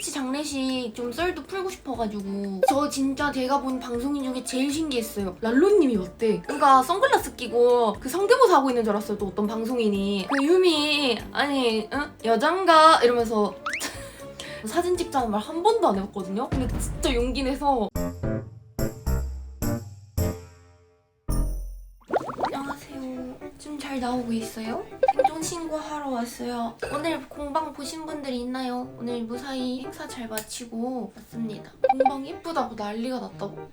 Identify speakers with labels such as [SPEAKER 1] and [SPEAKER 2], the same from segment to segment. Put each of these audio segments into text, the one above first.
[SPEAKER 1] 트위치 장례식 좀 썰도 풀고 싶어가지고 저 진짜 제가 본 방송인 중에 제일 신기했어요. 랄로님이 왔대. 그러니까 선글라스 끼고 그 성대모사 하고 있는 줄 알았어요. 또 어떤 방송인이 그 유미 아니 응? 여잔가 이러면서 사진 찍자는 말 한 번도 안 해봤거든요. 근데 진짜 용기 내서 좀 잘 나오고 있어요? 생존 신고하러 왔어요. 오늘 공방 보신 분들 있나요? 오늘 무사히 행사 잘 마치고 왔습니다. 공방 예쁘다고 난리가 났다고.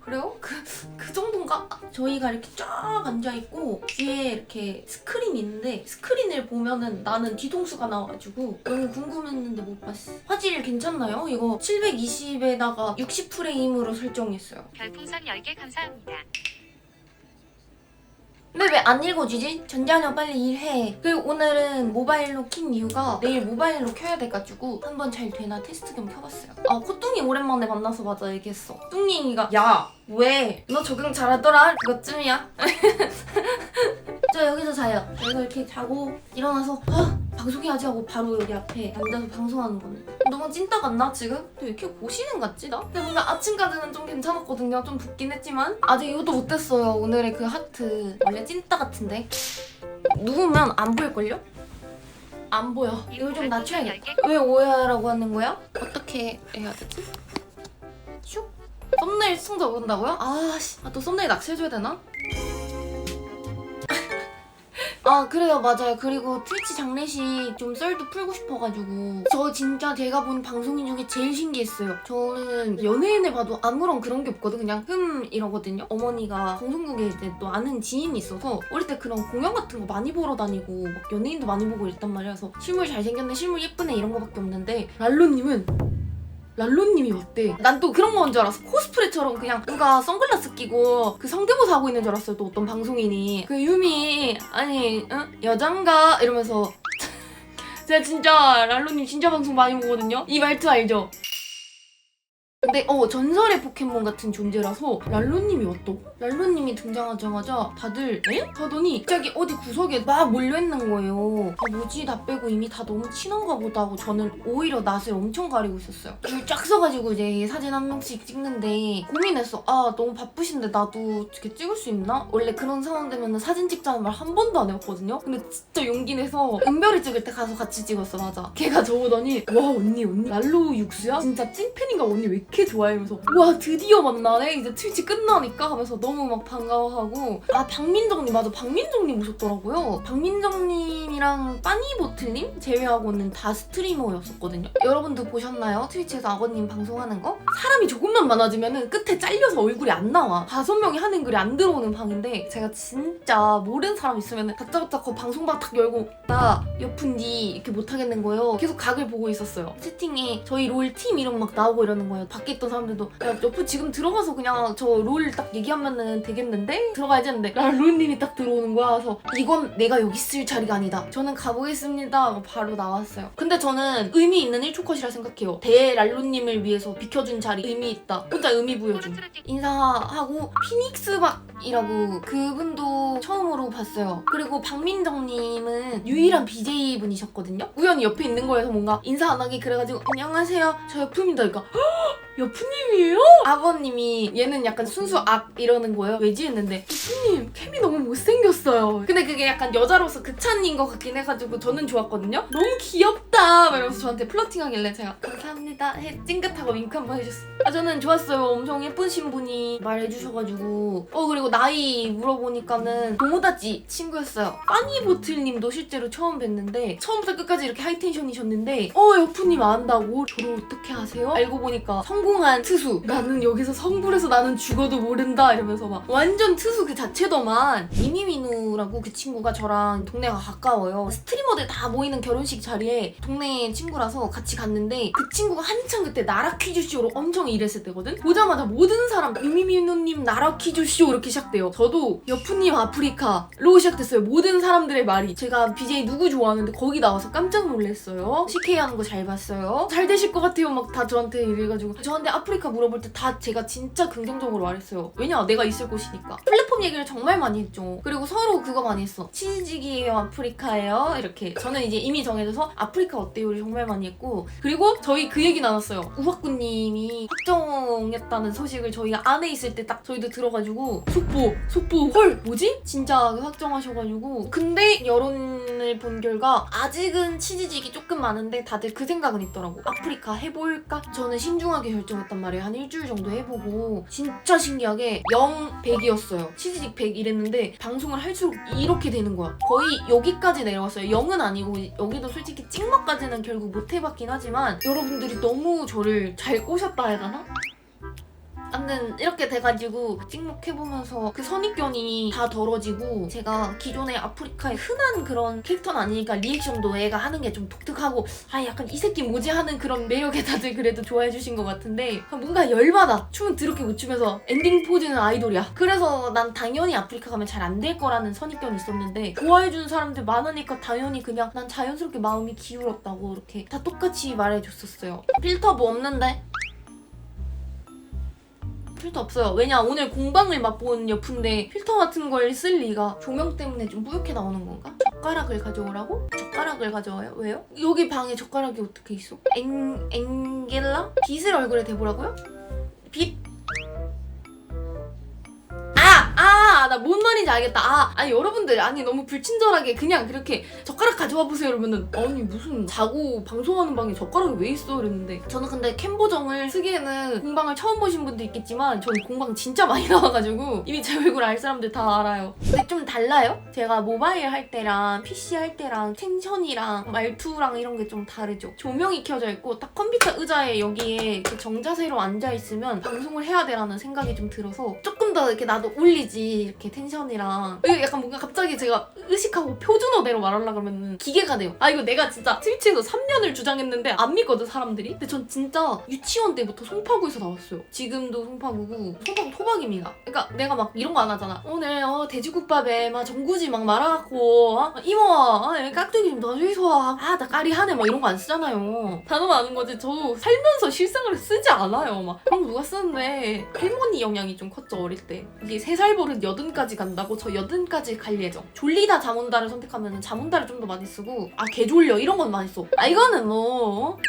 [SPEAKER 1] 그래요? 그, 그 정도인가? 저희가 이렇게 쫙 앉아있고 뒤에 이렇게 스크린 있는데 스크린을 보면은 나는 뒤통수가 나와가지고 너무 궁금했는데 못 봤어. 화질 괜찮나요? 이거 720에다가 60프레임으로 설정했어요.
[SPEAKER 2] 별풍선 10개 감사합니다.
[SPEAKER 1] 근데 왜 안 읽어주지? 전자녀 빨리 일해. 그리고 오늘은 모바일로 킨 이유가 내일 모바일로 켜야 돼가지고 한번 잘 되나 테스트 겸 켜봤어요. 아 코뚱이 오랜만에 만나서 맞아 얘기했어. 뚱이가 야 왜? 너 적응 잘하더라. 그것쯤이야. 저 여기서 자요. 여기서 이렇게 자고 일어나서 아 방송해야지 하고 바로 여기 앞에 앉아서 방송하는 겁니다. 너무 찐따 같나 지금? 왜 이렇게 고시는 같지 나? 근데 뭔가 아침까지는 좀 괜찮았거든요. 좀 붓긴 했지만 아직 이것도 못했어요. 오늘의 그 하트 원래 찐따 같은데 누우면 안 보일걸요? 안 보여. 이걸 좀 낮춰야겠다. 왜 오해라고 하는 거야? 어떻게 해야 되지? 슉? 썸네일 시청자 오른다고요? 아씨, 아, 또 썸네일 낚시해줘야 되나? 아 그래요. 맞아요. 그리고 트위치 장례식 좀 썰도 풀고 싶어가지고. 저 진짜 제가 본 방송인 중에 제일 신기했어요. 저는 연예인을 봐도 아무런 그런 게 없거든. 그냥 흠 이러거든요. 어머니가 방송국에 이제 또 아는 지인이 있어서 어릴 때 그런 공연 같은 거 많이 보러 다니고 막 연예인도 많이 보고 이랬단 말이야. 그래서 실물 잘생겼네 실물 예쁘네 이런 거밖에 없는데 랄로님은 랄로님이 왔대. 난 또 그런 거인 줄 알았어. 코스프레처럼 그냥 누가 선글라스 끼고 그 성대모사 하고 있는 줄 알았어요. 또 어떤 방송인이. 그 유미, 아니, 응? 여잔가? 이러면서. 제가 진짜 랄로님 진짜 방송 많이 보거든요? 이 말투 알죠? 근데 어 전설의 포켓몬 같은 존재라서 랄로님이 왔다고? 랄로님이 등장하자마자 다들 에? 하더니 갑자기 어디 구석에 막 몰려있는 거예요. 아 뭐지? 나 빼고 이미 다 너무 친한가 보다 하고 저는 오히려 낯을 엄청 가리고 있었어요. 줄 쫙 서가지고 이제 사진 한 명씩 찍는데 고민했어. 아 너무 바쁘신데 나도 이렇게 찍을 수 있나? 원래 그런 상황 되면 사진 찍자는 말 한 번도 안 해봤거든요. 근데 진짜 용기 내서 은별이 찍을 때 가서 같이 찍었어 맞아. 걔가 저보더니 와 언니 언니 랄로 육수야? 진짜 찐팬인가? 언니 왜 이렇게 좋아해? 이러면서 와 드디어 만나네? 이제 트위치 끝나니까? 하면서 너무 막 반가워하고. 아 박민정님 맞아. 박민정님 오셨더라고요. 박민정님이랑 빠니보틀님 제외하고는 다 스트리머였었거든요. 여러분도 보셨나요? 트위치에서 아버님 방송하는 거? 사람이 조금만 많아지면은 끝에 잘려서 얼굴이 안 나와. 다섯 명이 하는 글이 안 들어오는 방인데 제가 진짜 모르는 사람 있으면은 다짜고짜 그 방송방 탁 열고 나 옆은디 이렇게 못하겠는 거예요. 계속 각을 보고 있었어요. 채팅에 저희 롤 팀 이름 막 나오고 이러는 거예요. 밖에 있던 사람들도 야 여프 지금 들어가서 그냥 저 롤 딱 얘기하면 은 되겠는데? 들어가야지 했는데? 랄로님이 딱 들어오는 거야. 그래서 이건 내가 여기 있을 자리가 아니다. 저는 가보겠습니다. 하고 바로 나왔어요. 근데 저는 의미 있는 1초 컷이라 생각해요. 대 랄로님을 위해서 비켜준 자리 의미 있다. 혼자 의미 부여줌 인사하고 피닉스박 이라고 그분도 처음으로 봤어요. 그리고 박민정님은 유일한 BJ 분이셨거든요. 우연히 옆에 있는 거여서 뭔가 인사 안 하기 그래가지고 안녕하세요 저 여프입니다. 그러니까 "헉, 여프님이에요? 아버님이 얘는 약간 순수 악 이러는 거예요. 왜지 했는데 여프님 캠이 너무 못생겼어요. 근데 그게 약간 여자로서 극찬인 것 같긴 해가지고 저는 좋았거든요. 너무 귀엽다 이러면서 저한테 플러팅하길래 제가 감사합니다 해 찡긋하고 윙크 한 번 해줬어요. 아 저는 좋았어요. 엄청 예쁘신 분이 말해주셔가지고 어 그리고 나이 물어보니까는 도모다치 친구였어요. 빠니보틀님도 실제로 처음 뵀는데 처음부터 끝까지 이렇게 하이텐션이셨는데 어 여프님 안다고 저를 어떻게 아세요? 알고 보니까 성공한 트수 나는 여기서 성불해서 나는 죽어도 모른다 이러면서 막 완전 트수 그 자체더만 이미미누라고 그 친구가 저랑 동네가 가까워요. 스트리머들 다 모이는 결혼식 자리에 동네 친구라서 같이 갔는데 그 친구가 한창 그때 나라 퀴즈 쇼로 엄청 일했을 때거든. 보자마자 모든 사람 이미미누님 나라 퀴즈 쇼 이렇게 시작 돼요. 저도 여프님 아프리카로 시작됐어요. 모든 사람들의 말이 제가 BJ 누구 좋아하는데 거기 나와서 깜짝 놀랐어요. CK 하는 거 잘 봤어요. 잘 되실 것 같아요. 막 다 저한테 이래가지고 저한테 아프리카 물어볼 때 다 제가 진짜 긍정적으로 말했어요. 왜냐 내가 있을 곳이니까. 플랫폼 얘기를 정말 많이 했죠. 그리고 서로 그거 많이 했어. 치즈직이에요, 아프리카예요. 이렇게 저는 이제 이미 정해져서 아프리카 어때요를 정말 많이 했고 그리고 저희 그 얘기 나눴어요. 우박구님이 확정했다는 소식을 저희가 안에 있을 때 딱 저희도 들어가지고 속보, 속보, 헐, 뭐지? 진짜 확정하셔가지고 근데 여론을 본 결과 아직은 치즈직이 조금 많은데 다들 그 생각은 있더라고. 아프리카 해볼까? 저는 신중하게 결정했단 말이에요. 한 일주일 정도 해보고 진짜 신기하게 0, 100이었어요. 치즈직 100 이랬는데 방송을 할수록 이렇게 되는 거야. 거의 여기까지 내려왔어요. 0은 아니고 여기도 솔직히 찍먹까지는 결국 못 해봤긴 하지만 여러분들이 너무 저를 잘 꼬셨다 해야 하나? 아무튼 이렇게 돼가지고 찍먹해보면서 그 선입견이 다 덜어지고 제가 기존의 아프리카의 흔한 그런 캐릭터는 아니니까 리액션도 애가 하는 게 좀 독특하고 아 약간 이 새끼 뭐지 하는 그런 매력에 다들 그래도 좋아해 주신 것 같은데 뭔가 열받아. 춤은 드럽게 못 추면서 엔딩 포즈는 아이돌이야. 그래서 난 당연히 아프리카 가면 잘 안 될 거라는 선입견이 있었는데 좋아해 주는 사람들 많으니까 당연히 그냥 난 자연스럽게 마음이 기울었다고 이렇게 다 똑같이 말해줬었어요. 필터 뭐 없는데? 필터 없어요. 왜냐 오늘 공방을 맛본 여프인데 필터 같은 걸 쓸 리가 조명 때문에 좀 뿌옇게 나오는 건가? 젓가락을 가져오라고? 젓가락을 가져와요? 왜요? 여기 방에 젓가락이 어떻게 있어? 엥 엥겔라? 빛을 얼굴에 대보라고요? 빛? 나 뭔 말인지 알겠다. 아! 아니 여러분들 아니 너무 불친절하게 그냥 그렇게 젓가락 가져와 보세요 이러면은 아니 무슨 자고 방송하는 방에 젓가락이 왜 있어 이랬는데 저는 근데 캠보정을 쓰기에는 공방을 처음 보신 분도 있겠지만 저는 공방 진짜 많이 나와가지고 이미 제 얼굴 알 사람들 다 알아요 근데 좀 달라요? 제가 모바일 할 때랑 PC 할 때랑 텐션이랑 말투랑 이런 게 좀 다르죠 조명이 켜져 있고 딱 컴퓨터 의자에 여기에 정자세로 앉아 있으면 방송을 해야 돼라는 생각이 좀 들어서 조금 더 이렇게 나도 올리지 이렇게 텐션이랑 이거 약간 뭔가 갑자기 제가 의식하고 표준어대로 말하려 그러면 기계가 돼요. 아 이거 내가 진짜 트위치에서 3년을 주장했는데 안 믿거든 사람들이. 근데 전 진짜 유치원 때부터 송파구에서 나왔어요. 지금도 송파구고 송파구 토박입니다. 그러니까 내가 막 이런 거 안 하잖아. 오늘 어, 돼지국밥에 막 전구지 막 말아갖고 어? 이모 어, 깍두기 좀 넣어주이소. 아나 까리 하네 막 이런 거 안 쓰잖아요. 단어만 아는 거지 저도 살면서 실생활을 쓰지 않아요. 막 그럼 누가 쓰는데 할머니 영향이 좀 컸죠 어릴 때. 이게 세 살 버릇 여든 까지 간다고 저 여든까지 갈 예정. 졸리다 잠온다를 선택하면 잠온다를 좀 더 많이 쓰고 아 개졸려 이런 건 많이 써. 아 이거는 뭐 블루베리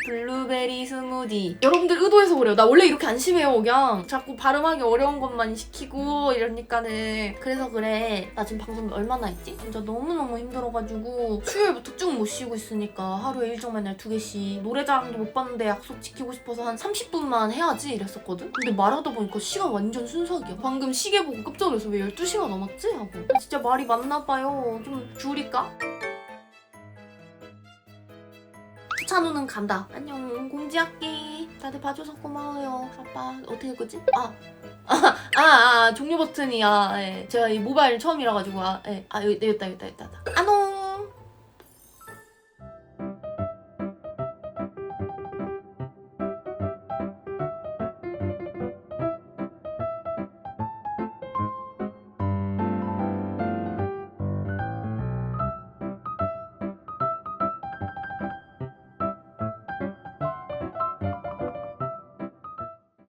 [SPEAKER 1] 스무디. 여러분들 의도해서 그래요. 나 원래 이렇게 안 심해요 그냥 자꾸 발음하기 어려운 것만 시키고 이러니까는 그래서 그래. 나 지금 방송 얼마나 했지? 진짜 너무너무 힘들어가지고 수요일부터 쭉 못 쉬고 있으니까 하루에 일정 맨날 두 개씩 노래자랑도 못 봤는데 약속 지키고 싶어서 한 30분만 해야지 이랬었거든? 근데 말하다 보니까 시간 완전 순삭이야. 방금 시계 보고 깜짝 놀라서 왜 12시가 넘었지? 하고. 진짜 말이 맞나 봐요. 좀 줄일까? 찬우는 간다. 안녕 공지할게. 다들 봐줘서 고마워요. 아빠 어떻게 그지? 아. 아, 아, 아, 종료 버튼이야. 예. 제가 이 모바일 처음이라 가지고 아, 예. 아, 여기 여기다 여기다 여기다. 안녕.